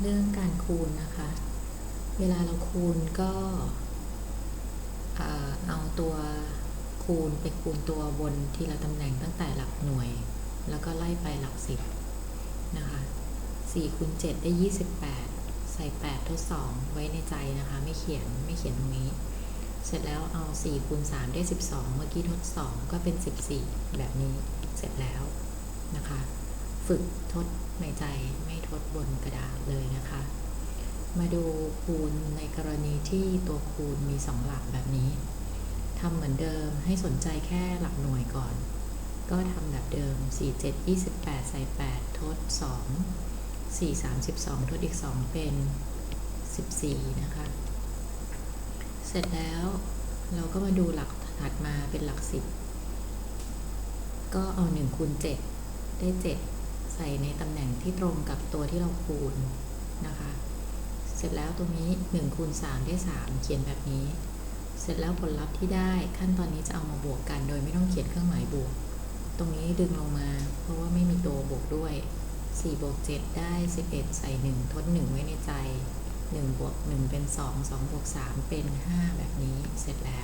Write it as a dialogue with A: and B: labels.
A: เรื่องการคูณนะคะ เวลาเราคูณก็เอาตัวคูณไปคูณตัวบนทีละตำแหน่งตั้งแต่หลักหน่วย แล้วก็ไล่ไปหลักสิบนะคะ4คูณ7ได้ 28 ใส่ 8 ทด 2 ไว้ในใจนะคะ ไม่เขียนไม่เขียนตรงนี้ เสร็จแล้วเอา4คูณ3ได้ 12 เมื่อกี้ทด 2 ก็เป็น 14 แบบนี้เสร็จแล้ว ฝึกทดในใจไม่ทดบนกระดาษเลยนะคะ มาดูคูณในกรณีที่ตัวคูณมี2หลักแบบนี้ทำเหมือนเดิมให้สนใจแค่หลักหน่วยก่อน ก็ทำแบบเดิม 4 7 28 ใส่ 8 ทด 2 4 32 ทดอีก 2 เป็น 14 นะคะ เสร็จแล้วเราก็มาดูหลักถัดมาเป็นหลัก 10 ก็เอา 1 คูณ 7 ได้ 7 ใส่ในตำแหน่งที่ตรงกับตัวที่เราคูณนะคะ เสร็จแล้วตรงนี้1คูณ3 ได้ 3 เขียนแบบนี้ เสร็จแล้วผลลัพธ์ที่ได้ขั้นตอนนี้จะเอามาบวกกัน โดยไม่ต้องเขียนเครื่องหมายบวก ตรงนี้ดึงลงมา เพราะว่าไม่มีตัวบวกด้วย4บวก7ได้ 11 ใส่ 1 ทด 1 ไว้ในใจ1บวก1เป็น 2 2บวก3เป็น 5 แบบนี้เสร็จแล้ว